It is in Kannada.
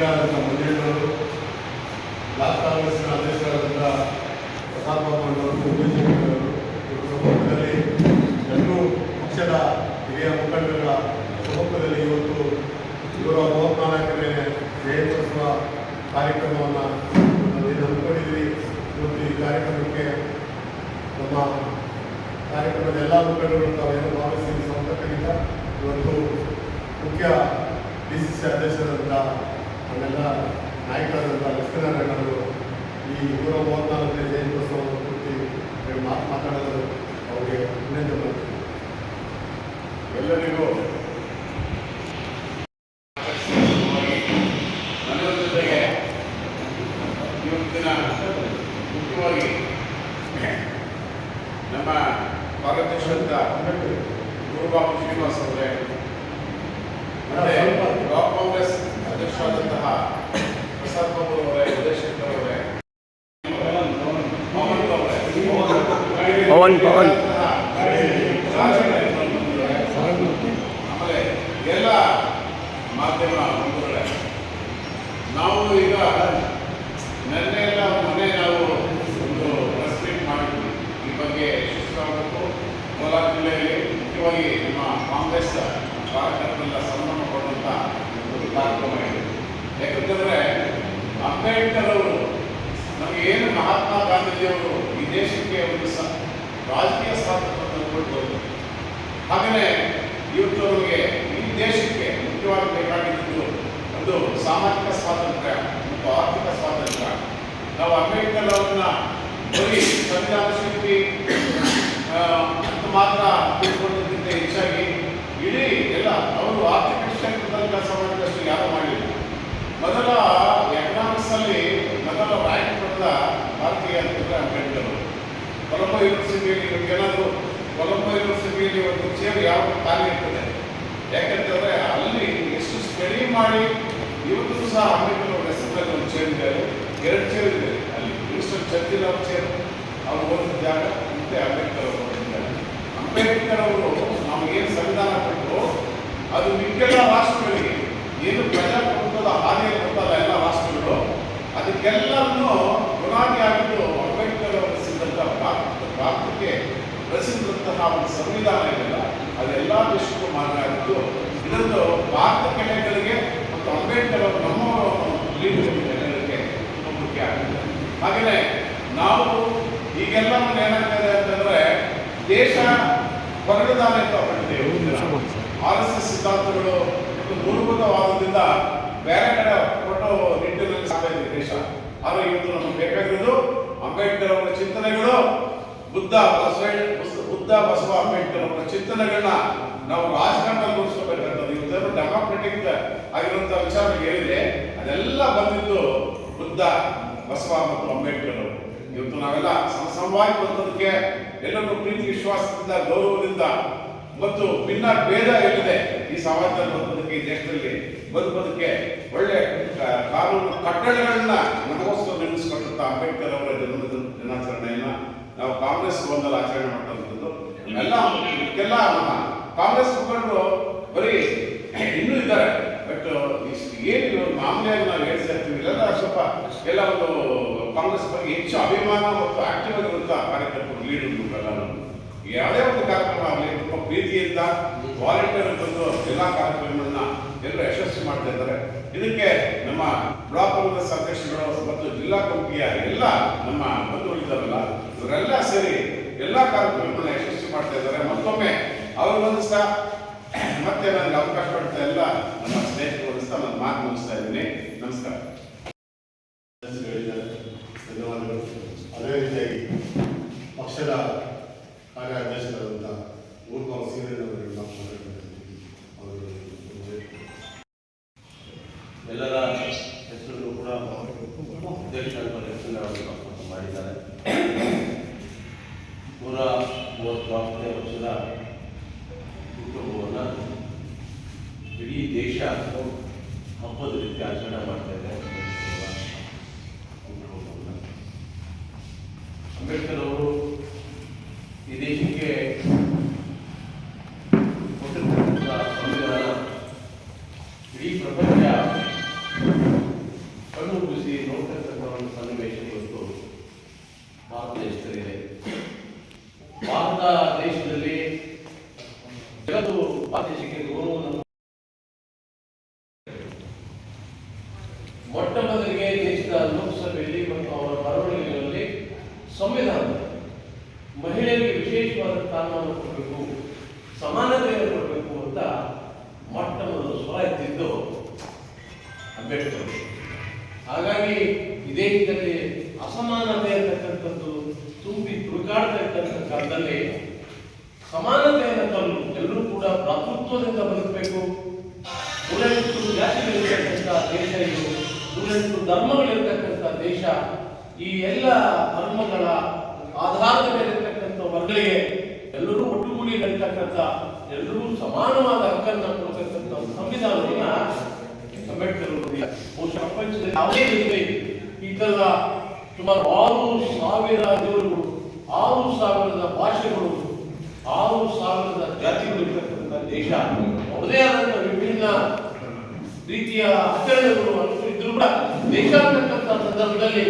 ಹಿರಿಯರಾದಂಥ ಮಂಜಣ್ಣವರು ಲಾಸ್ಟ್ ಕಾಂಗ್ರೆಸ್ನ ಅಧ್ಯಕ್ಷರಾದಂಥ ಪ್ರಸಾದ್ ಬಾಬು ಸಮ್ಮುಖದಲ್ಲಿ ಎಲ್ಲರೂ ಪಕ್ಷದ ಹಿರಿಯ ಮುಖಂಡರ ಸಮ್ಮುಖದಲ್ಲಿ ಇವತ್ತು ಇವರ ಮೂವತ್ನಾಲ್ಕನೇ ಜಯಂತ್ಯೋತ್ಸವ ಕಾರ್ಯಕ್ರಮವನ್ನು ಹಮ್ಮಿಕೊಂಡಿದ್ವಿ ಇವತ್ತು ಈ ಕಾರ್ಯಕ್ರಮಕ್ಕೆ ನಮ್ಮ ಕಾರ್ಯಕ್ರಮದ ಎಲ್ಲ ಮುಖಂಡರು ತಾವೇನು ಭಾಗವಹಿಸಿ ಸಂಪರ್ಕದಿಂದ ಇವತ್ತು ಮುಖ್ಯ ಡಿ ಸಿ ಸಿ ಅಧ್ಯಕ್ಷರಾದಂಥ ನಮ್ಮೆಲ್ಲ ನಾಯಕರಾದಂಥ ಲಕ್ಷ್ಮೀನಾರಾಯಣರು ಈ ನೂರ ಮೂವತ್ತ್ನಾಲ್ಕನೇ ಜಯಂತ್ಯೋತ್ಸವವನ್ನು ಕುರಿತು ಮಾತು, ಮಾತಾಡಲು ಅವರಿಗೆ ವಿನಂತಿ ಮಾಡ್ತೀನಿ. ಎಲ್ಲರಿಗೂ ನನ್ನ ಜೊತೆಗೆ ಇವತ್ತಿನ ಗುರುಬಾಬು ಶ್ರೀನಿವಾಸ್ ಅವರೇ ಮತ್ತೆ ಬ್ಲಾಕ್ ಕಾಂಗ್ರೆಸ್ ಅಧ್ಯಕ್ಷರಾದಂತಹ ಪ್ರಸಾದ್ ಬಾಬು ಅವರೇ ಉದಯಶಂಕರ್ ಅವರೇ ಮೋಹನ್ ಅವರೇ ಪವನ್ ಪವನ್ ಆಮೇಲೆ ಎಲ್ಲ ಮಾಧ್ಯಮ ಬಂಧುಗಳೇ ನಾವು ಈಗ ನಿನ್ನೆ ಎಲ್ಲ ಮೊನ್ನೆ ನಾವು ಒಂದು ಪ್ರೆಸ್ ಮೀಟ್ ಮಾಡಿದ್ವಿ ಈ ಬಗ್ಗೆ ಯಶಸ್ವಿಯಾಗಬೇಕು ಕೋಲಾರ ಜಿಲ್ಲೆಯಲ್ಲಿ ಮುಖ್ಯವಾಗಿ ನಮ್ಮ ಕಾಂಗ್ರೆಸ್ ಕಾರ್ಯಕರ್ತರಿಂದ ಸಂಭ್ರಮ ಕೊಡುವಂಥ ಒಂದು ಕಾರ್ಯಕ್ರಮ ಇದೆ. ಯಾಕಂತಂದರೆ ಅಂಬೇಡ್ಕರ್ ಅವರು ನಮಗೆ ಏನು ಮಹಾತ್ಮ ಗಾಂಧೀಜಿಯವರು ಈ ದೇಶಕ್ಕೆ ಒಂದು ಸ, ರಾಜಕೀಯ ಸ್ವಾತಂತ್ರ್ಯವನ್ನು ಕೊಟ್ಟು ಹಾಗೆಯೇ ಇವತ್ತು ನಮಗೆ ಈ ದೇಶಕ್ಕೆ ಮುಖ್ಯವಾಗಿ ಬೇಕಾಗಿದ್ದು ಒಂದು ಸಾಮಾಜಿಕ ಸ್ವಾತಂತ್ರ್ಯ ಮತ್ತು ಆರ್ಥಿಕ ಸ್ವಾತಂತ್ರ್ಯ. ನಾವು ಅಂಬೇಡ್ಕರ್ ಅವರನ್ನ ಬರೀ ಸಂವಿಧಾನ ಶಿಲ್ಪಿ ಮಾತ್ರ ಇಡೀ ಎಲ್ಲ ಅವರು ಕ್ಷೇತ್ರದಲ್ಲಿ ಕೆಲಸ ಮಾಡಿದಷ್ಟು ಯಾರು ಮಾಡಿಲ್ಲ. ಮೊದಲ ಎಕನಾಮಿಕ್ಸ್ ಅಲ್ಲಿ ಮೊದಲ ರ್ಯಾಂಕ್ ಪಡೆದ ಭಾರತೀಯ ಅಂಬೇಡ್ಕರ್ ಕೊಲಂಬೋ ಯೂನಿವರ್ಸಿಟಿಯಲ್ಲಿ ನಿಮಗೇನಾದರೂ ಕೊಲಂಬೋ ಯೂನಿವರ್ಸಿಟಿಯಲ್ಲಿ ಒಂದು ಚೇರ್ ಯಾವ ಖಾಲಿ ಇರ್ತದೆ. ಯಾಕಂತಂದ್ರೆ ಅಲ್ಲಿ ಎಷ್ಟು ಸ್ಟಡಿ ಮಾಡಿ ಇವತ್ತು ಸಹ ಅಂಬೇಡ್ಕರ್ ಅವರ ಹೆಸರಿನಲ್ಲಿ ಒಂದು ಚೇರ್ ಇದೆ. ಎರಡು ಚೇರ್ ಇದೆ. ಅಲ್ಲಿ ಮಿನಿಸ್ಟರ್ ಚರ್ಚಿಲ್ ಅವ್ರ ಚೇರ್ ಅವ್ರು ಓದಿದ ಜಾಗ ಮತ್ತೆ ಅಂಬೇಡ್ಕರ್ ಅವರು ಅಂಬೇಡ್ಕರ್ ಅವರು ನಮಗೇನು ಸಂವಿಧಾನ ಅದು ಮಿಕ್ಕೆಲ್ಲ ರಾಷ್ಟ್ರಗಳಿಗೆ ಏನು ಪ್ರಜಾಪ್ರಭುತ್ವದ ಹಾನಿ ಬರ್ತಲ್ಲ ಎಲ್ಲ ರಾಷ್ಟ್ರಗಳು ಅದಕ್ಕೆಲ್ಲವನ್ನು ಬುನಾದಿ ಆಗಿದ್ದು ಅಂಬೇಡ್ಕರ್ ಸಿದ್ಧಂತ ಭಾರತ ಭಾರತಕ್ಕೆ ರಚಿಸಿದಂತಹ ಒಂದು ಸಂವಿಧಾನ ಇದೆಯಲ್ಲ, ಅದೆಲ್ಲ ದೇಶಕ್ಕೂ ಮಾನ್ಯ ಆಗಿದ್ದು, ಇದೊಂದು ಭಾರತ ಕೆಲೆಗಳಿಗೆ ಮತ್ತು ಅಂಬೇಡ್ಕರ್ ಅವರು ನಮ್ಮ ಲೀಡರ್ ಜನರಿಗೆ ತುಂಬ ಮುಖ್ಯ ಆಗಿದೆ ಹಾಗೆಯೇ ನಾವು ಈಗೆಲ್ಲ ಏನಾಗ್ತದೆ ಅಂತಂದರೆ ದೇಶ ಹೊರಟಿದ್ದೇವೆ ಆರ್ ಎಸ್ ಎಸ್ ಸಿದ್ಧಾಂತಗಳು ಮೂಲಭೂತವಾದದಿಂದ ಬೇರೆ ಕಡೆ ಕೊಟ್ಟು ನಿಟ್ಟಿನಲ್ಲಿ ಸಾಧ್ಯ ಇದೆ ದೇಶ. ಆದರೆ ಇವತ್ತು ನಮಗೆ ಬೇಕಾಗಿರೋದು ಅಂಬೇಡ್ಕರ್ ಅವರ ಚಿಂತನೆಗಳು ಬುದ್ಧ ಬಸವ ಬುದ್ಧ ಬಸವ ಅಂಬೇಡ್ಕರ್ ಅವರ ಚಿಂತನೆಗಳನ್ನ ನಾವು ರಾಜಕಾರಣದಲ್ಲಿ ರೂಪಿಸ್ಕೋಬೇಕಾಗ್ತದೆ ಇವತ್ತು ಡೆಮಾಕ್ರೆಟಿಕ್ ಆಗಿರುವಂತಹ ವಿಚಾರ ಏನಿದೆ ಅದೆಲ್ಲ ಬಂದಿದ್ದು ಬುದ್ಧ ಬಸವ ಮತ್ತು ಅಂಬೇಡ್ಕರ್ ಅವರು. ಇವತ್ತು ನಾವೆಲ್ಲ ಸಮವಾಗಿ ಬದುಕೋದಕ್ಕೆ ಎಲ್ಲರೂ ಪ್ರೀತಿ ವಿಶ್ವಾಸದಿಂದ ಗೌರವದಿಂದ ಮತ್ತು ಭಿನ್ನ ಭೇದ ಏನಿದೆ ಈ ಸಮಾಜದಲ್ಲಿ ಬಂದಕ್ಕೆ ಈ ದೇಶದಲ್ಲಿ ಬದುಕೋದಕ್ಕೆ ಒಳ್ಳೆ ಕಾನೂನು ಕಟ್ಟಳೆಗಳನ್ನ ನಮಗೋಸ್ಕರ ನಿರ್ಮಿಸಿಕೊಂಡಂತ ಅಂಬೇಡ್ಕರ್ ಅವರ ಜನ್ಮದ ದಿನಾಚರಣೆಯನ್ನ ನಾವು ಕಾಂಗ್ರೆಸ್ ಭವನದಲ್ಲಿ ಆಚರಣೆ ಮಾಡ್ತಕ್ಕಂಥದ್ದು ಎಲ್ಲ, ಇದಕ್ಕೆಲ್ಲ ಕಾಂಗ್ರೆಸ್ ಮುಖಂಡರು ಬರೀ ಇನ್ನೂ ಇದ್ದಾರೆ. ಏನು ಅಂತ ನಾವು ಹೇಳ್ತಾ ಇರ್ತೀವಿ. ಇಲ್ಲ ಸ್ವಲ್ಪ ಎಲ್ಲ ಒಂದು ಕಾಂಗ್ರೆಸ್ ಬಗ್ಗೆ ಹೆಚ್ಚು ಅಭಿಮಾನ ಮತ್ತು ಆಕ್ಟಿವ್ ಆಗಿರುವಂತಹ ಕಾರ್ಯಕರ್ತರು ಲೀಡರ್ಗಳು ಎಲ್ಲರೂ ಯಾವುದೇ ಒಂದು ಕಾರ್ಯಕ್ರಮ ಆಗಲಿ, ತುಂಬ ಪ್ರೀತಿಯಿಂದ ವಾಲಂಟಿಯರ್ ಬಂದು ಎಲ್ಲ ಕಾರ್ಯಕ್ರಮಗಳನ್ನ ಎಲ್ಲರೂ ಯಶಸ್ವಿ ಮಾಡ್ತಾ ಇದ್ದಾರೆ. ಇದಕ್ಕೆ ನಮ್ಮ ಬ್ಲಾಕ್ ಕಾಂಗ್ರೆಸ್ ಅಧ್ಯಕ್ಷರು ಮತ್ತು ಜಿಲ್ಲಾ ಕಮಿಟಿಯ ಎಲ್ಲ ನಮ್ಮ ಬಂಧುಗಳಿದ್ದಾರಲ್ಲ, ಇವರೆಲ್ಲ ಸೇರಿ ಎಲ್ಲ ಕಾರ್ಯಕ್ರಮಗಳನ್ನ ಯಶಸ್ವಿ ಮಾಡ್ತಾ ಇದ್ದಾರೆ. ಮತ್ತೊಮ್ಮೆ ಅವರು ಸಹ ಮತ್ತೆ ನನಗೆ ಅವಕಾಶ ಕೊಡ್ತಾ ಎಲ್ಲ ನಮ್ಮ ಸ್ನೇಹಿತರು ಒಂದಿಸ್ತಾ ನನ್ನ ಮಾತು ಮುಗಿಸ್ತಾ ಇದ್ದೀನಿ ನಮಸ್ಕಾರ ಹೇಳಿದ್ದಾರೆ ಧನ್ಯವಾದಗಳು ಅದೇ ರೀತಿಯಾಗಿ ಪಕ್ಷದ ಕಾರ್ಯಾಧ್ಯಕ್ಷರಾದಂಥ ಊರ್ಗಾಂವ್ ಸೀನಿಯರ್ ಅವರಿಗೆ ನಾವು ಮಾತಾಡ್ತಿದ್ದೀವಿ ಅವರು ಎಲ್ಲರ ಹೆಸರು ಕೂಡ ಅಧ್ಯಕ್ಷರ ಹೆಸರು ಮಾಡಿದ್ದಾರೆ ನೂರ ಮೂವತ್ನಾಲ್ಕನೇ ವರ್ಷದ ಹುಟ್ಟುಹಬ್ಬವನ್ನು ಇಡೀ ಇಡೀ ದೇಶ ಹಬ್ಬದ ರೀತಿ ಆಚರಣೆ ಮಾಡ್ತಾ ಇದೆ ಅಂಬೇಡ್ಕರ್ ಅವರು ಈ ದೇಶಕ್ಕೆ ಕೊಟ್ಟಿರ್ತಕ್ಕಂಥ ಸಂವಿಧಾನ ಇಡೀ ಪ್ರಪಂಚ ಕಣ್ಣು ಕುಸಿ ನೋಡ್ತಕ್ಕಂಥ ಒಂದು ಸನ್ನಿವೇಶ ಇವತ್ತು ಭಾರತ ದೇಶದಲ್ಲಿದೆ ಭಾರತ ದೇಶದಲ್ಲಿ ಜಗತ್ತು ಭಾರತ ದೇಶಕ್ಕೆ ಗೌರವವನ್ನು ಮೊಟ್ಟ ಮೊದಲಿಗೆ ದೇಶದ ಲೋಕಸಭೆಯಲ್ಲಿ ಮತ್ತು ಅವರ ಬರವಣಿಗೆಗಳಲ್ಲಿ ಸಂವಿಧಾನ. ಮಹಿಳೆಯರಿಗೆ ವಿಶೇಷವಾದ ಸ್ಥಾನವನ್ನು ಕೊಡಬೇಕು, ಸಮಾನತೆಯನ್ನು ಕೊಡಬೇಕು ಅಂತ ಮೊಟ್ಟ ಮೊದಲು ಸ್ವರ ಎತ್ತಿದ್ದು ಅಂಬೇಡ್ಕರ್. ಹಾಗಾಗಿ ಇದೇ ದೇಶದಲ್ಲಿ ಅಸಮಾನತೆ ಅಂತಕ್ಕಂಥದ್ದು ತುಂಬಿ ತುಳುಕಾಡ್ತಾ ಇರ್ತಕ್ಕಂಥ ಕಾಲದಲ್ಲಿ ಸಮಾನತೆಯನ್ನು ತರಲು ಎಲ್ಲರೂ ಕೂಡ ಭ್ರಾತೃತ್ವದಿಂದ ಬದುಕಬೇಕು. ಜಾತಿ ಇರತಕ್ಕಂಥ ದೇಶ ಇದು. ನೂರೆಂಟು ಧರ್ಮಗಳಿರ್ತಕ್ಕಂಥ ದೇಶ, ಈ ಎಲ್ಲ ಧರ್ಮಗಳ ಆಧಾರದ ಮೇಲೆ ಇರ್ತಕ್ಕಂಥ ವರ್ಗಗಳಿಗೆ ಎಲ್ಲರೂ ಒಟ್ಟುಗೂಡಿ ನಡೀತಕ್ಕಂಥ ಎಲ್ಲರೂ ಸಮಾನವಾದ ಹಕ್ಕನ್ನು ಕೊಡ್ತಕ್ಕಂಥ ಸಂವಿಧಾನವನ್ನ ಅಂಬೇಡ್ಕರ್ ಯಾವುದೇ ರೀತಿ ಈ ತರ ಸುಮಾರು ಆರು ಸಾವಿರ ದೇವರುಗಳು ಆರು ಸಾವಿರದ ಭಾಷೆಗಳು, ಆರು ಸಾವಿರದ ಜಾತಿಗಳು ಇರತಕ್ಕಂಥ ದೇಶ ಅವರದೇ ಆದಂತಹ ವಿಭಿನ್ನ ರೀತಿಯ ಆಚರಣೆಗಳು ಇದ್ರೂ ಕೂಡ ಬೇಕಾಗಿರ್ತಕ್ಕಂಥ ಸಂದರ್ಭದಲ್ಲಿ